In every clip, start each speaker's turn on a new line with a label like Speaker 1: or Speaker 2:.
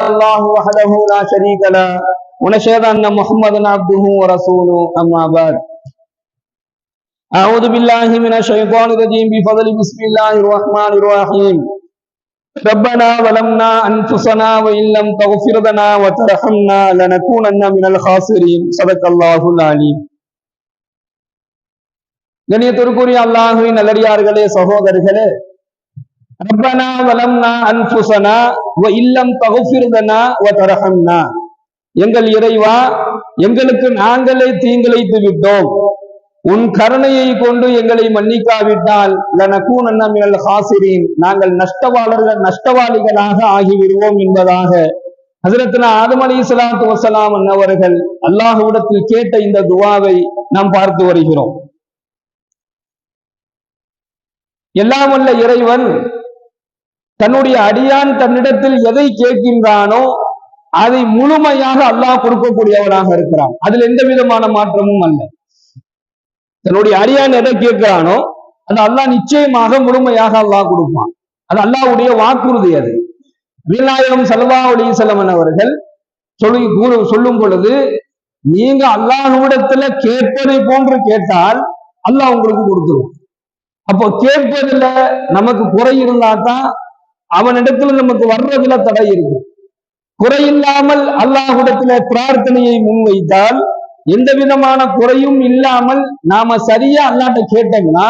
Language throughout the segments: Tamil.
Speaker 1: الله وحده لا شريك له ونشهد أن محمدا عبده ورسوله أما بعد أعوذ بالله من الشيطان الرجيم بفضل بسم الله الرحمن الرحيم ربنا ظلمنا أنفسنا وإن لم تغفر لنا وترحمنا لنكونن من الخاسرين صدق الله العليم கணியத்திற்குரிய அல்லாஹுவின் நல்லடியார்களே சகோதரர்களே ரப்பனா வலம்னா அன்புசனா வ இல்லம் தகுஃபிர்தனா வ தரஹம்னா எங்கள் இறைவா எங்களுக்கு நாங்களே தீங்கிழைத்து விட்டோம். உன் கருணையை கொண்டு எங்களை மன்னிக்காவிட்டால் லனகூனன்ன மினல் ஹாசிரின். நாங்கள் நஷ்டவாளர்கள் நஷ்டவாளிகளாக ஆகிவிடுவோம் என்பதாக ஹசரத்னா ஆதம் அலி சலாத்து வசலாம் அவர்கள் அல்லாஹுவிடத்தில் கேட்ட இந்த துவாவை நாம் பார்த்து வருகிறோம். எல்லாம் வல்ல இறைவன் தன்னுடைய அடியான் தன்னிடத்தில் எதை கேட்கின்றானோ அதை முழுமையாக அல்லாஹ் கொடுக்கக்கூடியவனாக இருக்கிறான். அதில் எந்த விதமான மாற்றமும் அல்ல. தன்னுடைய அடியான் எதை கேட்கிறானோ அது அல்லாஹ் நிச்சயமாக முழுமையாக அல்லாஹ் கொடுப்பான். அது அல்லாஹ்வுடைய வாக்குறுதி அது. வீநாயகம் சல்லா அலி செல்லமன் அவர்கள் சொல்லி கூறு சொல்லும் பொழுது நீங்க அல்லாஹ்விடத்துல கேட்பதை போன்று கேட்டால் அல்லாஹ் உங்களுக்கு கொடுத்துருவோம் அப்போ கேட்பதுல நமக்கு குறை இருந்தா தான் அவனிடத்துல நமக்கு வர்றதுல தடை இருக்கு. குறையில்லாமல் அல்லாஹுடத்துல பிரார்த்தனையை முன்வைத்தால் எந்த விதமான குறையும் இல்லாமல் நாம சரியா அல்லாட்ட கேட்டோம்னா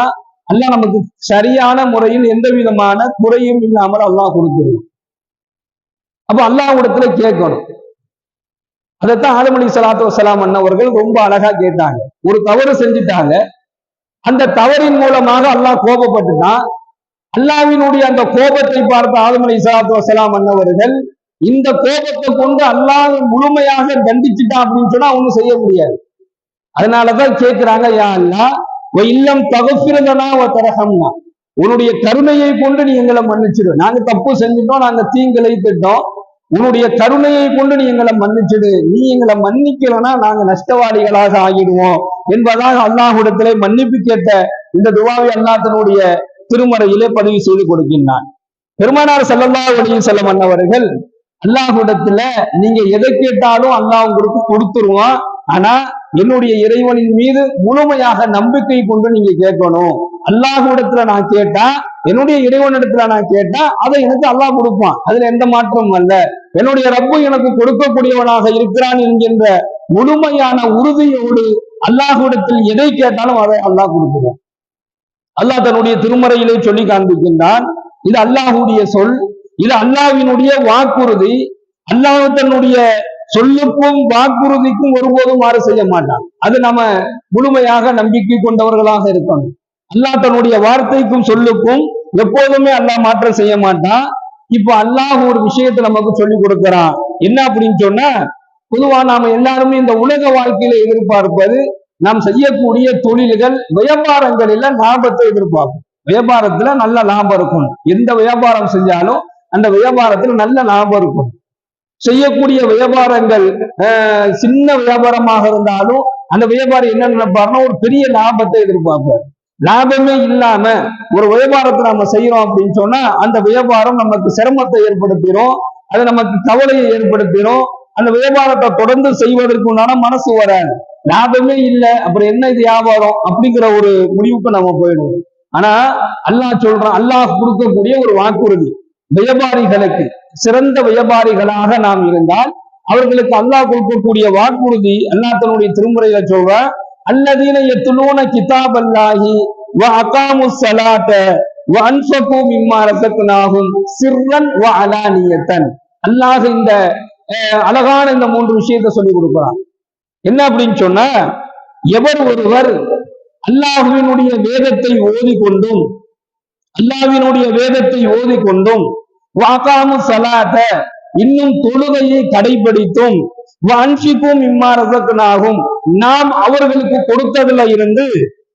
Speaker 1: அல்லாஹ் நமக்கு சரியான முறையில் எந்த விதமான குறையும் இல்லாமல் அல்லாஹ் கொடுத்துருவோம் அப்ப அல்லாஹ்விடத்துல கேட்கணும். அதைத்தான் ஆலமணி சலாத்து வசலாம் அண்ணவர்கள் ரொம்ப அழகா கேட்டாங்க. ஒரு தவறு செஞ்சுட்டாங்க. அந்த தவறின் மூலமாக அல்லாஹ் கோபப்பட்டுட்டான். அல்லாவினுடைய அந்த கோபத்தை பார்த்த ஆதமணி சலாத்து வசலாம் அண்ணவர்கள் இந்த கோபத்தை கொண்டு அல்லாஹ் முழுமையாக தண்டிச்சுட்டான் அப்படின்னு சொன்னா ஒண்ணும் செய்ய முடியாது. அதனாலதான் கேட்கிறாங்க யா அல்லா இல்லம் தகப்பிரதனா தரகம்னா உன்னுடைய கருணையை கொண்டு நீ எங்களை மன்னிச்சிடு. நாங்க தப்பு செஞ்சுட்டோம் நாங்க தீங்களை உன்னுடைய கருணையை கொண்டு நீ எங்களை மன்னிச்சிடு. நீ எங்களை மன்னிக்கலன்னா நாங்க நஷ்டவாளிகளாக ஆகிடுவோம். என்பதாக அல்லாஹுடத்திலே மன்னிப்பு கேட்ட இந்த துவாவி அல்லாத்தனுடைய திருமறையிலே பதிவு செய்து கொடுக்கின்றான். பெருமானார் செல்லல்லா ஒளியும் செல்லம் அன்னவர்கள் அல்லாஹுடத்துல நீங்க எதை கேட்டாலும் அல்லாஹ் உங்களுக்கு கொடுத்துருவான். ஆனா என்னுடைய இறைவனின் மீது முழுமையாக நம்பிக்கை கொண்டு நீங்க கேட்கணும். அல்லாஹுடத்துல நான் கேட்டா என்னுடைய இறைவனிடத்துல நான் கேட்டா அதை எனக்கு அல்லாஹ் கொடுப்பான். அதுல எந்த மாற்றமும் அல்ல. என்னுடைய ரப்பு எனக்கு கொடுக்கக்கூடியவனாக இருக்கிறான் என்கின்ற முழுமையான உறுதியோடு அல்லாஹுடத்தில் எதை கேட்டாலும் அதை அல்லாஹ் கொடுக்குறான் அல்லாஹ் தன்னுடைய திருமறையிலே சொல்லி காண்பிக்கின்றான். இது அல்லாஹுடைய சொல். இது அல்லாவினுடைய வாக்குறுதி. அல்லாஹ் தன்னுடைய சொல்லுக்கும் வாக்குறுதிக்கும் ஒருபோதும் மாறு செய்ய மாட்டான். அது நம்ம முழுமையாக நம்பிக்கை கொண்டவர்களாக இருக்கணும். அல்லாஹ் தன்னுடைய வார்த்தைக்கும் சொல்லுக்கும் எப்போதுமே அல்லாஹ் மாற்றம் செய்ய மாட்டான். இப்ப அல்லாஹ் ஒரு விஷயத்தை நமக்கு சொல்லி கொடுக்கிறான். என்ன அப்படின்னு சொன்னா பொதுவா நாம எல்லாருமே இந்த உலக வாழ்க்கையில எதிர்பார்ப்பது நாம் செய்யக்கூடிய தொழில்கள் வியாபாரங்களில லாபத்தை எதிர்பார்க்கும். வியாபாரத்துல நல்ல லாபம் இருக்கும். எந்த வியாபாரம் செஞ்சாலும் அந்த வியாபாரத்துல நல்ல லாபம் இருக்கும். செய்யக்கூடிய வியாபாரங்கள் சின்ன வியாபாரமாக இருந்தாலும் அந்த வியாபாரி என்ன நினைப்பாருன்னா ஒரு பெரிய லாபத்தை எதிர்பார்ப்பார். லாபமே இல்லாம ஒரு வியாபாரத்தை நம்ம செய்யறோம் அப்படின்னு சொன்னா அந்த வியாபாரம் நமக்கு சிரமத்தை ஏற்படுத்திடும் அது நமக்கு கவலையை ஏற்படுத்திடும் அந்த வியாபாரத்தை தொடர்ந்து செய்வதற்கு உண்டான மனசு வராது. லாபமே இல்லை. அப்புறம் என்ன இது வியாபாரம் அப்படிங்கிற ஒரு முடிவுக்கு நம்ம போயிடுவோம். ஆனா அல்லாஹ் சொல்றான் அல்லாஹ் கொடுக்கக்கூடிய ஒரு வாக்குறுதி வியாபாரிகளுக்கு சிறந்த வியாபாரிகளாக நாம் இருந்தால் அவர்களுக்கு அல்லாஹ் கொடுக்கக்கூடிய வாக்குறுதி அல்லாஹ் தன்னுடைய திருமுறையில சொல்ற அல்லதீன எத்துலூன கிதாப் அல்லாஹி வ அகாமு சலாத்த வ அன்ஃபகு மிம்மா ரசக்னாகும் சிர்ரன் வ அலானியத்தன். அல்லாஹ் இந்த அழகான இந்த மூன்று விஷயத்தை சொல்லி கொடுக்கிறான். என்ன அப்படின்னு சொன்னா எவர் ஒருவர் அல்லாஹுவினுடைய வேதத்தை ஓதிக்கொண்டும் அல்லாவினுடைய வேதத்தை ஓதிக்கொண்டும் வாக்காமு சலாத்த இன்னும் தொழுகையை கடைபிடித்தும் அன்பிக்கும் இம்மாரசக்கனாகும் நாம் அவர்களுக்கு கொடுத்ததுல இருந்து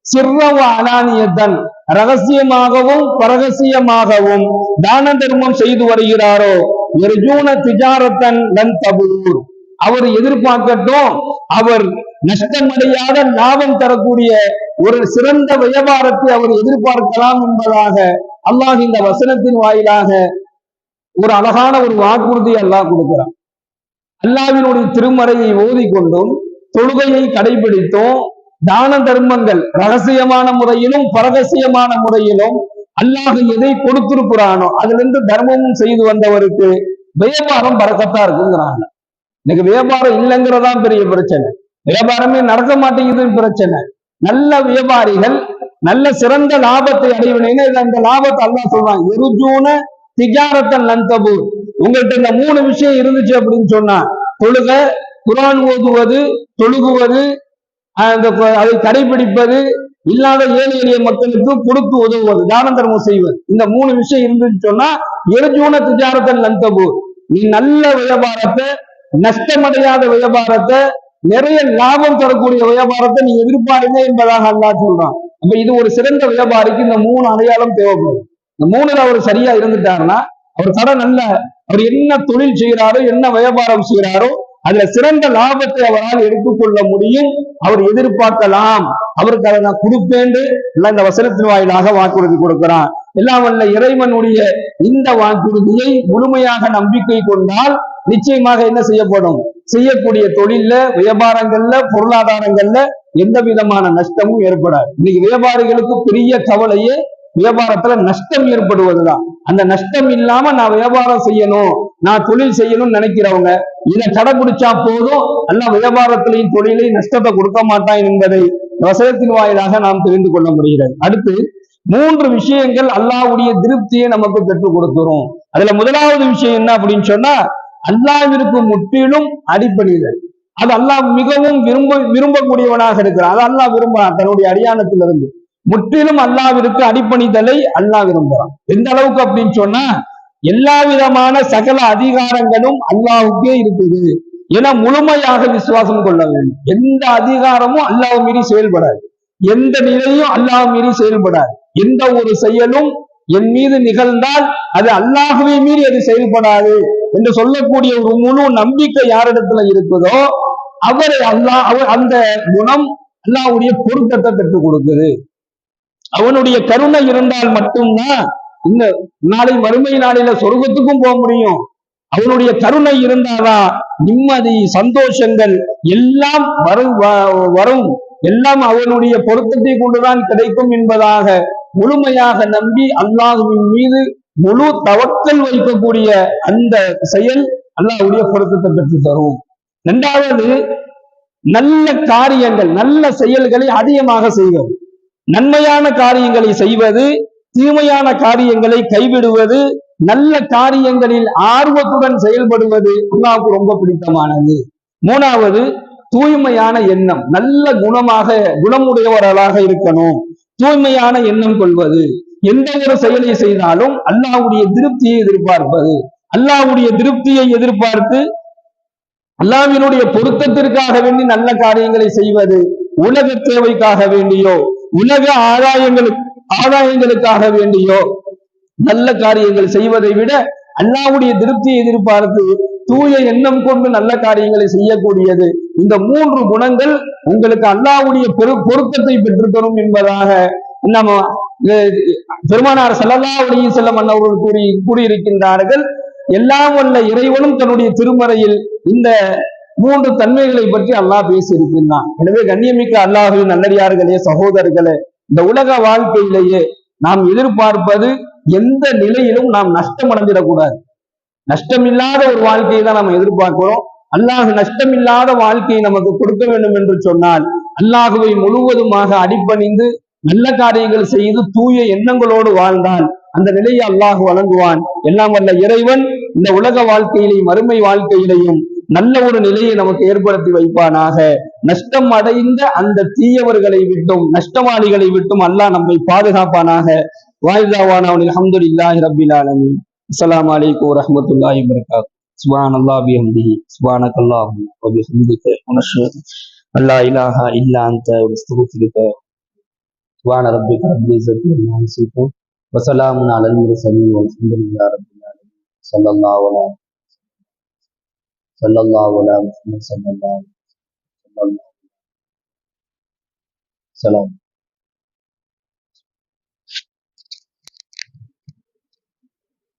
Speaker 1: சிறவ அலானியத்தன் ரகசியமாகவும் பரகசியமாகவும் தான தர்மம் செய்து வருகிறாரோ? எர்ஜூன திஜாரத்தன் நன் தபூர் அவர் எதிர்பார்க்கட்டும். அவர் நஷ்டமடையாத லாபம் தரக்கூடிய ஒரு சிறந்த வியாபாரத்தை அவர் எதிர்பார்க்கலாம் என்பதாக அல்லாஹ் இந்த வசனத்தின் வாயிலாக ஒரு அழகான ஒரு வாக்குறுதி அல்லாஹ் கொடுக்கிறான். அல்லாவினுடைய திருமறையை ஓதிக்கொண்டும் தொழுகையை கடைபிடித்தும். தான தர்மங்கள் ரகசியமான முறையிலும் பரகசியமான முறையிலும் அல்லாஹ் எதை கொடுத்திருக்கிறானோ அதுல இருந்து தர்மமும் செய்து வந்தவருக்கு வியாபாரம் பறக்கத்தா இருக்குங்கிறாங்க. இன்னைக்கு வியாபாரம் இல்லைங்கிறதான் பெரிய பிரச்சனை. வியாபாரமே நடக்க மாட்டேங்குதுன்னு பிரச்சனை. நல்ல வியாபாரிகள் நல்ல சிறந்த லாபத்தை அடைவனேன்னு இந்த லாபத்தை அல்லா சொல்றான் எருஜூன திஜாரத்தன் நந்தபு உங்கள்கிட்ட இந்த மூணு விஷயம் இருந்துச்சு அப்படின்னு சொன்னா தொழுக குரான் ஓதுவது தொழுகுவது அந்த அதை கடைபிடிப்பது இல்லாத ஏழை எளிய மக்களுக்கு கொடுத்து உதவுவது தான தர்மம் செய்வது. இந்த மூணு விஷயம் இருந்துச்சு சொன்னா எருஜூன திஜாரத்தன் நந்தபு நீ நல்ல வியாபாரத்தை நஷ்டமடையாத வியாபாரத்தை நிறைய லாபம் தரக்கூடிய வியாபாரத்தை நீ எதிர்பாருங்க என்பதாக அல்லா சொல்றான். அப்ப இது ஒரு சிறந்த வியாபாரிக்கு இந்த மூணு அடையாளம் தேவைப்படும். இந்த மூணுல அவர் சரியா இருந்துட்டாருன்னா அவர் கடை நல்ல அவர் என்ன தொழில் செய்கிறாரோ என்ன வியாபாரம் செய்கிறாரோ அதுல சிறந்த லாபத்தை அவரால் எடுத்துக்கொள்ள முடியும். அவர் எதிர்பார்க்கலாம். அவருக்கு அதை நான் கொடுப்பேன் இந்த வசனத்தின் வாயிலாக வாக்குறுதி கொடுக்கிறான். எல்லாம் வல்ல இறைவனுடைய இந்த வாக்குறுதியை முழுமையாக நம்பிக்கை கொண்டால் நிச்சயமாக என்ன செய்யப்படும்? செய்யக்கூடிய தொழில்ல வியாபாரங்கள்ல பொருளாதாரங்கள்ல எந்த விதமான நஷ்டமும் ஏற்படாது. இன்னைக்கு வியாபாரிகளுக்கு பெரிய கவலையே வியாபாரத்துல நஷ்டம் ஏற்படுவதுதான். அந்த நஷ்டம் இல்லாம நான் வியாபாரம் செய்யணும் நான் தொழில் செய்யணும்னு நினைக்கிறவங்க இதை கடைபிடிச்சா போதும் அல்ல வியாபாரத்திலையும் தொழிலையும் நஷ்டத்தை கொடுக்க மாட்டான் என்பதை வசனத்தின் வாயிலாக நாம் தெரிந்து கொள்ள முடிகிறது. அடுத்து மூன்று விஷயங்கள் அல்லாவுடைய திருப்தியை நமக்கு பெற்றுக் கொடுத்துரும். அதுல முதலாவது விஷயம் என்ன அப்படின்னு சொன்னா அல்லாவிற்கு முற்றிலும் அடிப்படையில் அது அல்லாஹ் மிகவும் விரும்ப விரும்பக்கூடியவனாக இருக்கிறான். அது அல்லாஹ் விரும்புறான் தன்னுடைய அடியானத்திலிருந்து. முற்றிலும் அல்லாவிற்கு அடிப்பணிதலை அல்லாஹ் விரும்புறான். எந்த அளவுக்கு அப்படின்னு சொன்னா எல்லா விதமான சகல அதிகாரங்களும் அல்லாவுக்கே இருக்குது. என முழுமையாக விசுவாசம் கொள்ள வேண்டும். எந்த அதிகாரமும் அல்லாஹ் மீறி செயல்படாது. எந்த நிலையும் அல்லாஹ் மீறி செயல்படாது. எந்த ஒரு செயலும் என் மீது நிகழ்ந்தால் அது அல்லாகவே மீறி அது செயல்படாது என்று சொல்லக்கூடிய ஒரு முழு நம்பிக்கை யாரிடத்துல இருக்குதோ அவரை அல்லாஹ் அவர் அந்த குணம் அல்லாவுடைய பொருத்தத்தை பெற்றுக் கொடுக்குது. அவனுடைய கருணை இருந்தால் மட்டும்தான் இந்த நாளை மறுமை நாளில சொர்க்கத்துக்கும் போக முடியும். அவனுடைய கருணை இருந்தாதான் நிம்மதி சந்தோஷங்கள் எல்லாம் வரும் வரும். எல்லாம் அவனுடைய பொருத்தத்தை கொண்டுதான் கிடைக்கும் என்பதாக முழுமையாக நம்பி அல்லாஹுவின் மீது முழு தவக்கல் வைக்கக்கூடிய அந்த செயல் அல்லாஹுடைய பொருத்தத்தை பெற்று தரும். இரண்டாவது நல்ல காரியங்கள் நல்ல செயல்களை அதிகமாக செய்வது. நன்மையான காரியங்களை செய்வது தீமையான காரியங்களை கைவிடுவது நல்ல காரியங்களில் ஆர்வத்துடன் செயல்படுவது அல்லாவுக்கு ரொம்ப பிடித்தமானது. மூணாவது தூய்மையான எண்ணம் நல்ல குணமாக குணமுடையவர்களாக இருக்கணும். தூய்மையான எண்ணம் கொள்வது. எந்த ஒரு செயலை செய்தாலும் அல்லாவுடைய திருப்தியை எதிர்பார்ப்பது. அல்லாவுடைய திருப்தியை எதிர்பார்த்து அல்லாவினுடைய பொருத்தத்திற்காக வேண்டி நல்ல காரியங்களை செய்வது. உலக தேவைக்காக வேண்டியோ உலக ஆதாயங்களுக்கு ஆதாயங்களுக்காக வேண்டியோ நல்ல காரியங்கள் செய்வதை விட அல்லாவுடைய திருப்தியை எதிர்பார்த்து தூய எண்ணம் கொண்டு நல்ல காரியங்களை செய்யக்கூடியது. இந்த மூன்று குணங்கள் உங்களுக்கு அல்லாவுடைய பெரு பொருத்தத்தை பெற்றுத்தரும் என்பதாக நம்ம பெருமானார் செல்லல்லா ஒளியும் செல்ல மன்னவர்கள் கூறி கூறியிருக்கின்றார்கள். எல்லாம் வல்ல இறைவனும் தன்னுடைய திருமறையில் இந்த மூன்று தன்மைகளை பற்றி அல்லாஹ் பேசியிருக்கின்றான். எனவே கண்ணியமிக்க அல்லாஹின் நல்லடியார்களே சகோதரர்களே இந்த உலக வாழ்க்கையிலேயே நாம் எதிர்பார்ப்பது எந்த நிலையிலும் நாம் நஷ்டம் அடைஞ்சிடக்கூடாது நஷ்டம் இல்லாத ஒரு வாழ்க்கையை தான் நம்ம எதிர்பார்க்கிறோம். அல்லாஹ் நஷ்டமில்லாத வாழ்க்கையை நமக்கு கொடுக்க வேண்டும் என்று சொன்னால் அல்லாஹுவை முழுவதுமாக அடிப்பணிந்து நல்ல காரியங்கள் செய்து தூய எண்ணங்களோடு வாழ்ந்தால் அந்த நிலையை அல்லாஹ் வழங்குவான். எல்லாம் வல்ல இறைவன் இந்த உலக வாழ்க்கையிலையும் மறுமை வாழ்க்கையிலையும் நல்ல ஒரு நிலையை நமக்கு ஏற்படுத்தி வைப்பானாக. நஷ்டம் அடைந்த அந்த தீயவர்களை விட்டும் நஷ்டவாளிகளை விட்டும் அல்லாஹ் நம்மை பாதுகாப்பானாக. வாய்தாவான அவனில் அஹமதுல்லாஹி ரபில் ஆலமி அஸ்லாம் வலைக்கம் வரமத்துல்லாஹி வரகாத் سبحان الله بحمده سبحانك اللهم وبحمدك ونشهد ان لا اله الا انت ونستغفرك سبحان ربك رب العزه عما يصفون وسلام على المرسلين والحمد لله رب العالمين صلى الله عليه صلى الله على محمد صلى الله عليه وسلم سلام